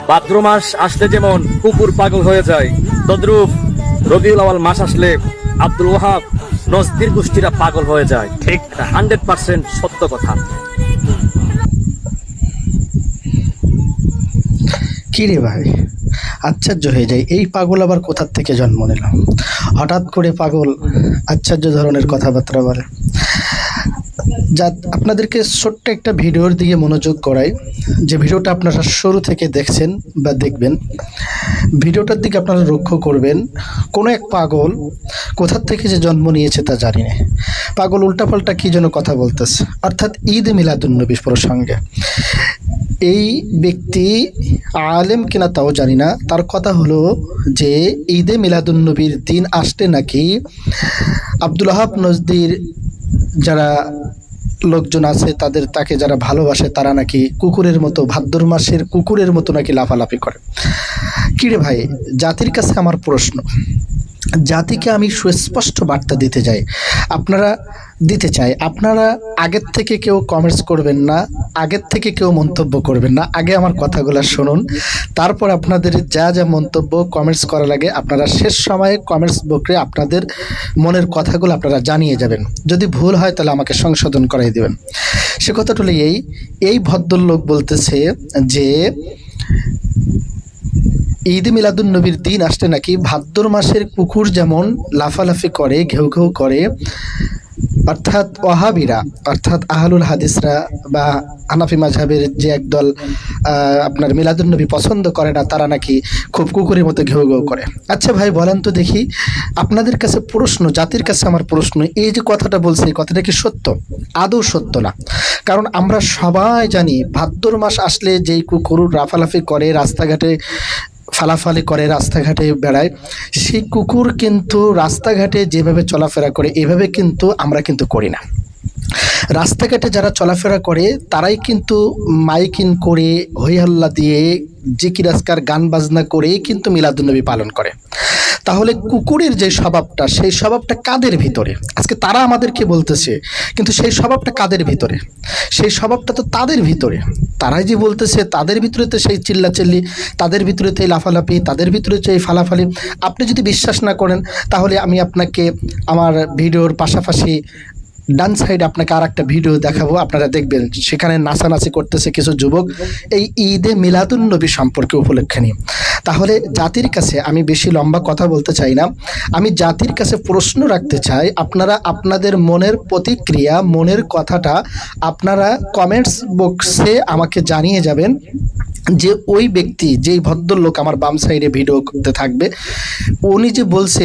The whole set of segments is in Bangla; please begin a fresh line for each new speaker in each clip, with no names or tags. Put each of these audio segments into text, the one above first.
ভাদ্র মাস আসলে যেমন কুকুর পাগল হয়ে যায় তদ্রুপ রবিউল আওয়াল মাস আসলে আব্দুল ওহাব নজদির গোষ্ঠীরা পাগল হয়ে যায়। ঠিক। হান্ড্রেড পার্সেন্ট সত্য কথা।
কি রে ভাই? আশ্চর্য হয়ে যায় এই পাগল আবার কোথার থেকে জন্ম নিল হঠাৎ করে পাগল আশ্চর্য ধরনের কথাবার্তা বলে। যা আপনাদেরকে ছোট্ট একটা ভিডিওর দিকে মনোযোগ করাই। যে ভিডিওটা আপনারা শুরু থেকে দেখছেন বা দেখবেন, ভিডিওটার দিকে আপনারা লক্ষ্য করবেন, কোনো এক পাগল কোথার থেকে যে জন্ম নিয়েছে তা জানি না। পাগল উল্টাপাল্টা কী যেন কথা বলতেছে। অর্থাৎ ঈদ মিলাদুন্নবী প্রসঙ্গে। এই ব্যক্তি আলেম কিনা তাও জানি না। তার কথা হলো যে, ঈদে মিলাদুন্নবীর দিন আসতে নাকি আব্দুল হাব নজদির যারা লোকজন আছে, তাদের, তাকে যারা ভালোবাসে, তারা নাকি কুকুরের মতো, ভাদ্র মাসের কুকুরের মতো নাকি লাফালাফি করে। কিরে ভাই, জাতির কাছে আমার প্রশ্ন জাতিকে আমি সুস্পষ্ট বার্তা দিতে চাই। আপনারা দিতে চাই। আপনারা আগের থেকে কেউ কমেন্টস করবেন না, আগের থেকে কেউ মন্তব্য করবেন না। আগে আমার কথাগুলো শুনুন। তারপর আপনাদের যা যা মন্তব্য কমেন্টস করা লাগে, আপনারা শেষ সময়ে কমেন্টস বকরে আপনাদের মনের কথাগুলো আপনারা জানিয়ে যাবেন। যদি ভুল হয় তাহলে আমাকে সংশোধন করাই দেবেন। সে কথাটা হলো এই এই ভদ্রলোক বলতেছে যে ঈদ মিলাদুন নবীর দিন আসলে নাকি ভাদ্র মাসের কুকুর যেমন লাফালাফি করে, ঘেউ ঘেউ করে, অর্থাৎ ওয়াহাবিরা, অর্থাৎ আহলুল হাদিসরা বা হানাফি মাঝহাবের যে একদল আপনার মিলাদুন্নবী পছন্দ করে না, তারা নাকি খুব কুকুরের মতো ঘেউ ঘেউ করে। আচ্ছা ভাই, বলেন তো দেখি, আপনাদের কাছে প্রশ্ন, জাতির কাছে আমার প্রশ্ন, এই যে কথাটা বলছে, এই কথাটা কি সত্য? আদৌ সত্য না। কারণ আমরা সবাই জানি, ভাদ্র মাস আসলে যেই কুকুর রাফালাফি করে, রাস্তাঘাটে ফালাফালি করে, রাস্তাঘাটে বেড়ায়, সেই কুকুর কিন্তু রাস্তাঘাটে যেভাবে চলাফেরা করে, এভাবে কিন্তু আমরা কিন্তু করি না। রাস্তাঘাটে যারা চলাফেরা করে, তারাই কিন্তু মাইকিন করে হইহাল্লা দিয়ে জিকিরাজকার গান বাজনা করেই কিন্তু মিলাদুন্নবী পালন করে। তাহলে কুকুরের যে স্বভাবটা, সেই স্বভাবটা কাদের ভিতরে? আজকে তারা আমাদেরকে বলতেছে, কিন্তু সেই স্বভাবটা কাদের ভিতরে? সেই স্বভাবটা তো তাদের ভিতরে। তারাই যে বলতেছে, তাদের ভিতরে তো সেই চিল্লাচিল্লি, তাদের ভিতরে তো এই লাফালাফি, তাদের ভিতরে তো এই ফালাফালি। আপনি যদি বিশ্বাস না করেন, তাহলে আমি আপনাকে আমার ভিডিওর পাশাপাশি ডান সাইড আপনাকে আর একটা ভিডিও দেখাবো। আপনারা দেখবেন, সেখানে নাচানাচি করতেছে কিছু যুবক। এই ঈদে মিলাদুন নবী সম্পর্কে উপলক্ষে নিয়ে। তাহলে জাতির কাছে আমি বেশি লম্বা কথা বলতে চাই না। আমি জাতির কাছে প্রশ্ন রাখতে চাই, আপনারা আপনাদের মনের প্রতিক্রিয়া, মনের কথাটা আপনারা কমেন্টস বক্সে আমাকে জানিয়ে যাবেন যে ওই ব্যক্তি, যেই ভদ্রলোক আমার বাম সাইডে ভিডিও করতে থাকবে, উনি যে বলছে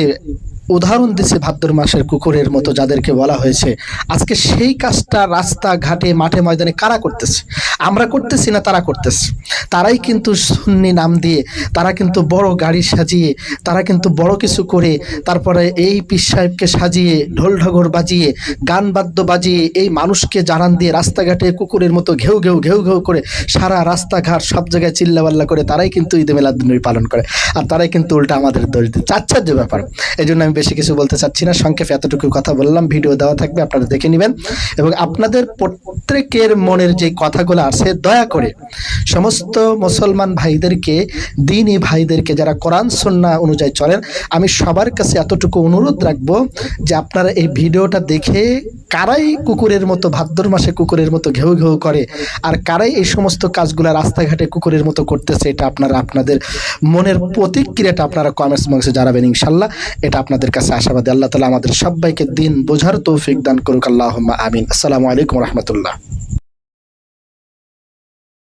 উদাহরণ দিছে ভাদ্র মাসের কুকুরের মতো যাদেরকে বলা হয়েছে। আজকে সেই কাজটা রাস্তা ঘাটে মাঠে, ময়দানে কারা করতেছে? আমরা করতেছি না, তারা করতেছে। তারাই কিন্তু সুন্নি নাম দিয়ে, তারা কিন্তু বড় গাড়ি সাজিয়ে, তারা কিন্তু বড় কিছু করে, তারপরে এই পীর সাহেবকে সাজিয়ে, ঢোল ঢগর বাজিয়ে, গান বাদ্য বাজিয়ে, এই মানুষকে জানান দিয়ে রাস্তাঘাটে কুকুরের মতো ঘেউ ঘেউ ঘেউ ঘেউ করে সারা রাস্তাঘাট সব জায়গায় চিল্লাবাল্লা করে, তারাই কিন্তু ঈদে মিলাদুন্নবী পালন করে। আর তারাই কিন্তু উল্টা আমাদের দোষ দিচ্ছে। আশ্চর্য ব্যাপার। এই জন্য আমি বেশি কিছু বলতে চাচ্ছি না। সংক্ষেপে এতটুকু কথা বললাম। ভিডিও দেওয়া থাকবে, আপনারা দেখে নেবেন। এবং আপনাদের প্রত্যেকের মনের যে কথাগুলো আছে, দয়া করে সমস্ত মুসলমান ভাইদেরকে দিনই ভাইদেরকে, যারা কোরআন, সন্না অনুযায়ী চলেন, আমি সবার কাছে এতটুকু অনুরোধ রাখব যে আপনারা এই ভিডিওটা দেখে কারাই কুকুরের মতো, ভাদ্র মাসে কুকুরের মতো ঘেউ ঘেউ করে, আর কারাই এই সমস্ত কাজগুলো রাস্তাঘাটে কুকুরের মতো করতেছে, এটা আপনারা আপনাদের মনের প্রতিক্রিয়াটা আপনারা কমেন্টস বক্সে জানাবেন ইনশাল্লাহ। এটা আপনাদের কাছে আশাবাদী, আল্লাহ তালা আমাদের সবাইকে দিন বোঝার তৌফিক দান করুক আল্লাহ আমিন। আসসালামু আলাইকুম রহমতুল্লাহ।